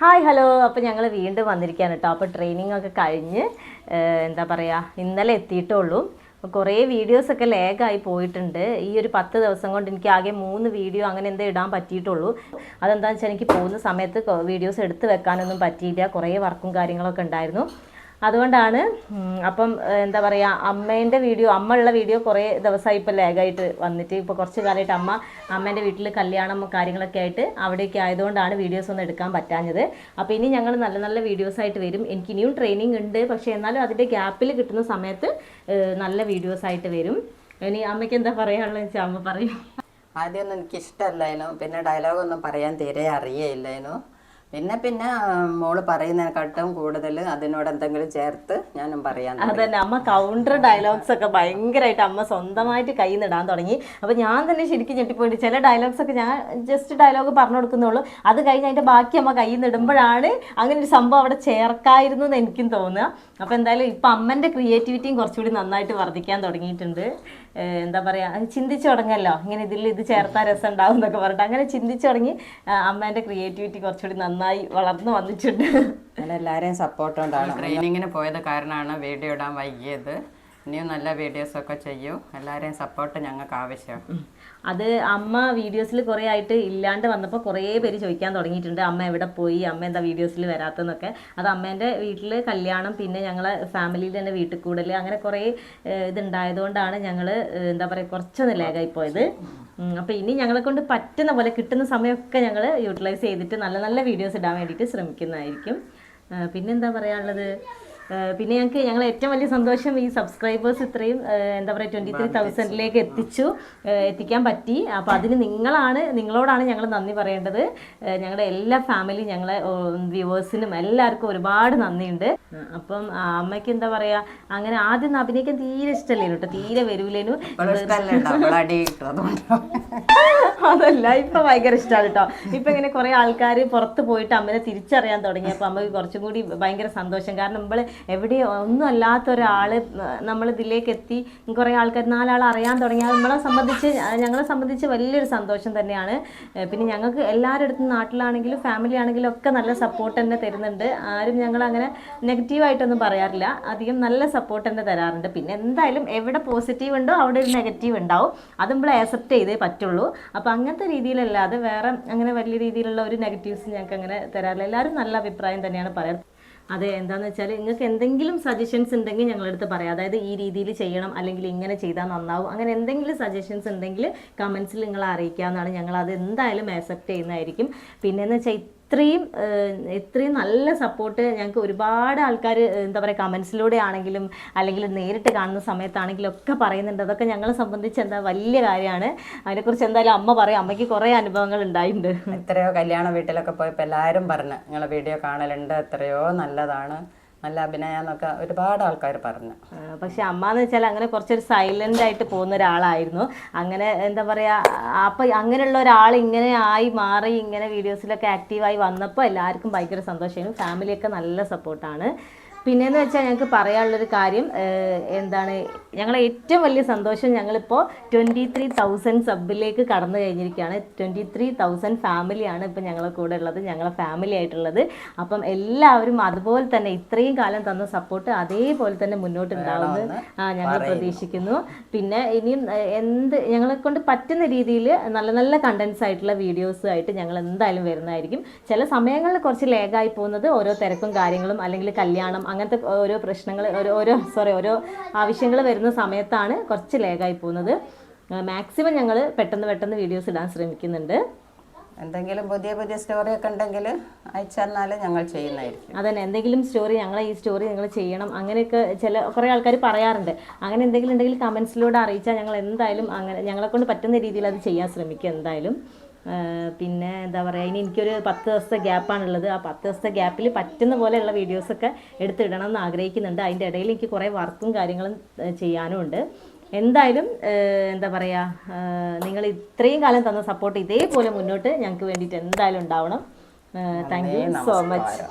Hi hello. അപ്പോൾ ഞങ്ങൾ വീണ്ടും വന്നിരിക്കുകയാണ് കേട്ടോ അപ്പോൾ ട്രെയിനിങ് ഒക്കെ കഴിഞ്ഞ് എന്താ പറയുക ഇന്നലെ എത്തിയിട്ടുള്ളൂ. കുറേ വീഡിയോസൊക്കെ ലേഗായി പോയിട്ടുണ്ട്. ഈ ഒരു പത്ത് ദിവസം കൊണ്ട് എനിക്ക് ആകെ മൂന്ന് വീഡിയോ അങ്ങനെ എന്തേ ഇടാൻ പറ്റിയിട്ടുള്ളൂ. അതെന്താണെന്ന് വെച്ചാൽ എനിക്ക് പോകുന്ന സമയത്ത് വീഡിയോസ് എടുത്ത് വെക്കാനൊന്നും പറ്റിയില്ല. കുറേ വർക്കും കാര്യങ്ങളൊക്കെ ഉണ്ടായിരുന്നു. അതുകൊണ്ടാണ് അപ്പം എന്താ പറയുക അമ്മേന്റെ വീഡിയോ അമ്മ ഉള്ള വീഡിയോ കുറേ ദിവസമായി ഇപ്പോൾ ലാഗായിട്ട് വന്നിട്ട് ഇപ്പോൾ കുറച്ച് കാലമായിട്ട് അമ്മ അമ്മേന്റെ വീട്ടിൽ കല്യാണം കാര്യങ്ങളൊക്കെ ആയിട്ട് അവിടെയൊക്കെ ആയതുകൊണ്ടാണ് വീഡിയോസ് ഒന്നും എടുക്കാൻ പറ്റാഞ്ഞത്. അപ്പോൾ ഇനി ഞങ്ങൾ നല്ല നല്ല വീഡിയോസ് ആയിട്ട് വരും. എനിക്ക് ഇനിയും ട്രെയിനിങ് ഉണ്ട്. പക്ഷേ എന്നാലും അതിന്റെ ഗ്യാപ്പിൽ കിട്ടുന്ന സമയത്ത് നല്ല വീഡിയോസ് ആയിട്ട് വരും. ഇനി അമ്മയ്ക്ക് എന്താ പറയാനുള്ളത് വെച്ചാൽ അമ്മ പറയും. ആദ്യമൊന്നും എനിക്ക് ഇഷ്ടമല്ലായിരുന്നു പിന്നെ ഡയലോഗൊന്നും പറയാൻ തീരെ അറിയേയില്ലായിരുന്നു. പിന്നെ പിന്നെ മോൾ പറയുന്നതിനെക്കാട്ടും കൂടുതൽ അതിനോട് എന്തെങ്കിലും ചേർത്ത് ഞാനും പറയാൻ. അതന്നെ അമ്മ കൗണ്ടർ ഡയലോഗ്സ് ഒക്കെ ഭയങ്കരമായിട്ട് അമ്മ സ്വന്തമായിട്ട് കൈ നിടാൻ തുടങ്ങി. അപ്പൊ ഞാൻ തന്നെ ശരിക്കും ഞെട്ടിപ്പോയിട്ട് ചില ഡയലോഗ്സ് ഒക്കെ ഞാൻ ജസ്റ്റ് ഡയലോഗ് പറഞ്ഞു കൊടുക്കുന്നുള്ളൂ. അത് കഴിഞ്ഞ് അതിന്റെ ബാക്കി അമ്മ കൈ നിടുമ്പോഴാണ് അങ്ങനെ ഒരു സംഭവം അവിടെ ചേർക്കായിരുന്നു എന്ന് എനിക്കും തോന്നുക. അപ്പൊ എന്തായാലും ഇപ്പൊ അമ്മന്റെ ക്രിയേറ്റിവിറ്റിയും കുറച്ചുകൂടി നന്നായിട്ട് വർദ്ധിക്കാൻ തുടങ്ങിയിട്ടുണ്ട്. എന്താ പറയുക അത് ചിന്തിച്ചു തുടങ്ങല്ലോ. ഇങ്ങനെ ഇതിൽ ഇത് ചേർത്താൽ രസം ഉണ്ടാവും എന്നൊക്കെ പറഞ്ഞിട്ട് അങ്ങനെ ചിന്തിച്ചു തുടങ്ങി അമ്മേന്റെ അമ്മേന്റെ ക്രിയേറ്റിവിറ്റി കുറച്ചുകൂടി നന്നായി വളർന്നു വന്നിട്ടുണ്ട്. അങ്ങനെ എല്ലാവരെയും സപ്പോർട്ട് ഉണ്ടാവണം ട്രെയിനിങ്ങിന് പോയത് കാരണമാണ് വീഡിയോ ഇടാൻ വൈകിയത്. ഇനിയും നല്ല വീഡിയോസൊക്കെ ചെയ്യൂ. എല്ലാവരെയും സപ്പോർട്ട് ഞങ്ങൾക്ക് ആവശ്യം. അത് അമ്മ വീഡിയോസിൽ കുറേ ആയിട്ട് ഇല്ലാണ്ട് വന്നപ്പോൾ കുറേ പേര് ചോദിക്കാൻ തുടങ്ങിയിട്ടുണ്ട്. അമ്മ എവിടെ പോയി? അമ്മ എന്താ വീഡിയോസിൽ വരാത്തതെന്നൊക്കെ അത് അമ്മേന്റെ വീട്ടിൽ കല്യാണം പിന്നെ ഞങ്ങളെ ഫാമിലിയിൽ തന്നെ വീട്ടിൽ കൂടൽ അങ്ങനെ കുറേ ഇതുണ്ടായതുകൊണ്ടാണ് ഞങ്ങൾ എന്താ പറയുക കുറച്ചൊന്ന് ലേഖായി പോയത്. അപ്പോൾ ഇനി ഞങ്ങളെ കൊണ്ട് പറ്റുന്ന പോലെ കിട്ടുന്ന സമയമൊക്കെ ഞങ്ങൾ യൂട്ടിലൈസ് ചെയ്തിട്ട് നല്ല നല്ല വീഡിയോസ് ഇടാൻ വേണ്ടിയിട്ട് ശ്രമിക്കുന്നതായിരിക്കും. പിന്നെന്താ പറയാനുള്ളത്? പിന്നെ ഞങ്ങൾക്ക് ഞങ്ങൾ ഏറ്റവും വലിയ സന്തോഷം ഈ സബ്സ്ക്രൈബേഴ്സ് ഇത്രയും എന്താ പറയുക ട്വന്റി ത്രീ തൗസൻഡിലേക്ക് എത്തിച്ചു. എത്തിക്കാൻ പറ്റി. അപ്പോൾ അതിന് നിങ്ങളാണ് നിങ്ങളോടാണ് ഞങ്ങൾ നന്ദി പറയേണ്ടത്. ഞങ്ങളുടെ എല്ലാ ഫാമിലി ഞങ്ങളെ വ്യൂവേഴ്സിനും എല്ലാവർക്കും ഒരുപാട് നന്ദിയുണ്ട്. അപ്പം അമ്മയ്ക്ക് എന്താ പറയുക അങ്ങനെ ആദ്യം അഭിനയിക്കാൻ തീരെ ഇഷ്ടമല്ലേനു കേട്ടോ തീരെ വരൂലേനു. അതല്ല ഇപ്പൊ ഭയങ്കര ഇഷ്ടമാണ് കേട്ടോ ഇപ്പൊ ഇങ്ങനെ കുറെ ആൾക്കാർ പുറത്ത് പോയിട്ട് അമ്മനെ തിരിച്ചറിയാൻ തുടങ്ങിയപ്പോൾ അമ്മയ്ക്ക് കുറച്ചും കൂടി ഭയങ്കര സന്തോഷം. കാരണം നമ്മൾ എവിടെ ഒന്നും അല്ലാത്ത ഒരാൾ നമ്മൾ ഇതിലേക്ക് എത്തി കുറെ ആൾക്കാർ നാലാൾ അറിയാൻ തുടങ്ങിയാൽ നമ്മളെ സംബന്ധിച്ച് ഞങ്ങളെ സംബന്ധിച്ച് വലിയൊരു സന്തോഷം തന്നെയാണ്. പിന്നെ ഞങ്ങൾക്ക് എല്ലാവരുടെ അടുത്തും നാട്ടിലാണെങ്കിലും ഫാമിലി ആണെങ്കിലും ഒക്കെ നല്ല സപ്പോർട്ട് തന്നെ തരുന്നുണ്ട്. ആരും ഞങ്ങൾ അങ്ങനെ നെഗറ്റീവായിട്ടൊന്നും പറയാറില്ല. അധികം നല്ല സപ്പോർട്ട് തന്നെ തരാറുണ്ട്. പിന്നെ എന്തായാലും എവിടെ പോസിറ്റീവ് ഉണ്ടോ അവിടെ ഒരു നെഗറ്റീവ് ഉണ്ടാവും. അത് നമ്മൾ ആക്സെപ്റ്റ് ചെയ്തേ പറ്റുള്ളൂ. അപ്പോൾ അങ്ങനത്തെ രീതിയിലല്ലാതെ വേറെ അങ്ങനെ വലിയ രീതിയിലുള്ള ഒരു നെഗറ്റീവ്സ് ഞങ്ങൾക്ക് അങ്ങനെ തരാറില്ല. എല്ലാവരും നല്ല അഭിപ്രായം തന്നെയാണ് പറയാറ് അതെ എന്താന്ന് വെച്ചാൽ നിങ്ങൾക്ക് എന്തെങ്കിലും സജഷൻസ് ഉണ്ടെങ്കിൽ ഞങ്ങളെടുത്ത് പറയാം. അതായത് ഈ രീതിയിൽ ചെയ്യണം അല്ലെങ്കിൽ ഇങ്ങനെ ചെയ്താൽ നന്നാവും. അങ്ങനെ എന്തെങ്കിലും സജഷൻസ് ഉണ്ടെങ്കിൽ കമൻസിൽ നിങ്ങൾ അറിയിക്കാവുന്നതാണ് ഞങ്ങൾ അത് എന്തായാലും ആക്സെപ്റ്റ് ചെയ്യുന്നതായിരിക്കും. പിന്നെന്ന് വെച്ചാൽ ഇത്രയും ഇത്രയും നല്ല സപ്പോർട്ട് ഞങ്ങൾക്ക് ഒരുപാട് ആൾക്കാർ എന്താ പറയുക കമൻസിലൂടെ ആണെങ്കിലും അല്ലെങ്കിൽ നേരിട്ട് കാണുന്ന സമയത്താണെങ്കിലും ഒക്കെ പറയുന്നുണ്ട്. അതൊക്കെ ഞങ്ങളെ സംബന്ധിച്ച് എന്താ വലിയ കാര്യമാണ്. അതിനെക്കുറിച്ച് എന്തായാലും അമ്മ പറയും. അമ്മയ്ക്ക് കുറേ അനുഭവങ്ങൾ ഉണ്ടായിട്ടുണ്ട്. എത്രയോ കല്യാണ വീട്ടിലൊക്കെ പോയപ്പോൾ എല്ലാവരും പറഞ്ഞു നിങ്ങളെ വീഡിയോ കാണലുണ്ട്. എത്രയോ നല്ലതാണ്. നല്ല അഭിനയെന്നൊക്കെ ഒരുപാട് ആൾക്കാർ പറഞ്ഞു. പക്ഷെ അമ്മ എന്ന് വെച്ചാൽ അങ്ങനെ കുറച്ചൊരു സൈലന്റ് ആയിട്ട് പോകുന്ന ഒരാളായിരുന്നു. അങ്ങനെ എന്താ പറയാ അപ്പൊ അങ്ങനെയുള്ള ഒരാൾ ഇങ്ങനെ ആയി മാറി ഇങ്ങനെ വീഡിയോസിലൊക്കെ ആക്റ്റീവായി വന്നപ്പോൾ എല്ലാവർക്കും ഭയങ്കര സന്തോഷമായിരുന്നു. ഫാമിലിയൊക്കെ നല്ല സപ്പോർട്ടാണ് പിന്നെന്ന് വെച്ചാൽ ഞങ്ങൾക്ക് പറയാനുള്ളൊരു കാര്യം എന്താണ് ഞങ്ങളെ ഏറ്റവും വലിയ സന്തോഷം ഞങ്ങളിപ്പോൾ ട്വന്റി ത്രീ തൗസൻഡ് സബിലേക്ക് കടന്നു കഴിഞ്ഞിരിക്കുകയാണ്. ട്വന്റി ത്രീ തൗസൻഡ് ഫാമിലിയാണ് ഇപ്പോൾ ഞങ്ങളെ കൂടെ ഉള്ളത് ഞങ്ങളെ ഫാമിലി ആയിട്ടുള്ളത്. അപ്പം എല്ലാവരും അതുപോലെ തന്നെ ഇത്രയും കാലം തന്ന സപ്പോർട്ട് അതേപോലെ തന്നെ മുന്നോട്ട് ഉണ്ടാവുമെന്ന് ഞങ്ങൾ പ്രതീക്ഷിക്കുന്നു. പിന്നെ ഇനിയും എന്ത് ഞങ്ങളെ കൊണ്ട് പറ്റുന്ന രീതിയിൽ നല്ല നല്ല കണ്ടൻസ് ആയിട്ടുള്ള വീഡിയോസ് ആയിട്ട് ഞങ്ങൾ എന്തായാലും വരുന്നതായിരിക്കും. ചില സമയങ്ങളിൽ കുറച്ച് ലേഗായി പോകുന്നത് ഓരോ തിരക്കും കാര്യങ്ങളും അല്ലെങ്കിൽ കല്യാണം അങ്ങനത്തെ ഓരോ പ്രശ്നങ്ങൾ ഓരോ ഓരോ സോറി ഓരോ ആവശ്യങ്ങൾ വരുന്ന സമയത്താണ് കുറച്ച് ലേഗായി പോകുന്നത്. മാക്സിമം ഞങ്ങൾ പെട്ടെന്ന് പെട്ടെന്ന് വീഡിയോസ് ഇടാൻ ശ്രമിക്കുന്നുണ്ട്. എന്തെങ്കിലും പുതിയ പുതിയ സ്റ്റോറി ഒക്കെ ഉണ്ടെങ്കിൽ അയച്ചെന്നാൽ ഞങ്ങൾ ചെയ്യുന്നതായിരിക്കും. അതന്നെ എന്തെങ്കിലും സ്റ്റോറി ഞങ്ങളെ ഈ സ്റ്റോറി നിങ്ങൾ ചെയ്യണം അങ്ങനെയൊക്കെ ചില കുറേ ആൾക്കാർ പറയാറുണ്ട്. അങ്ങനെ എന്തെങ്കിലും ഉണ്ടെങ്കിൽ കമൻസിലൂടെ അറിയിച്ചാൽ ഞങ്ങൾ എന്തായാലും അങ്ങനെ ഞങ്ങളെ കൊണ്ട് പറ്റുന്ന രീതിയിൽ അത് ചെയ്യാൻ ശ്രമിക്കും എന്തായാലും. പിന്നെ എന്താ പറയുക ഇനി എനിക്കൊരു പത്ത് ദിവസത്തെ ഗ്യാപ്പാണുള്ളത്. ആ പത്ത് ദിവസത്തെ ഗ്യാപ്പിൽ പറ്റുന്ന പോലെയുള്ള വീഡിയോസൊക്കെ എടുത്തിടണം എന്ന് ആഗ്രഹിക്കുന്നുണ്ട്. അതിന്റെ ഇടയിൽ എനിക്ക് കുറേ വർക്കും കാര്യങ്ങളും ചെയ്യാനും ഉണ്ട് എന്തായാലും എന്താ പറയുക നിങ്ങൾ ഇത്രയും കാലം തന്ന സപ്പോർട്ട് ഇതേപോലെ മുന്നോട്ട് ഞങ്ങൾക്ക് വേണ്ടിയിട്ട് എന്തായാലും ഉണ്ടാവണം. Thank you so much.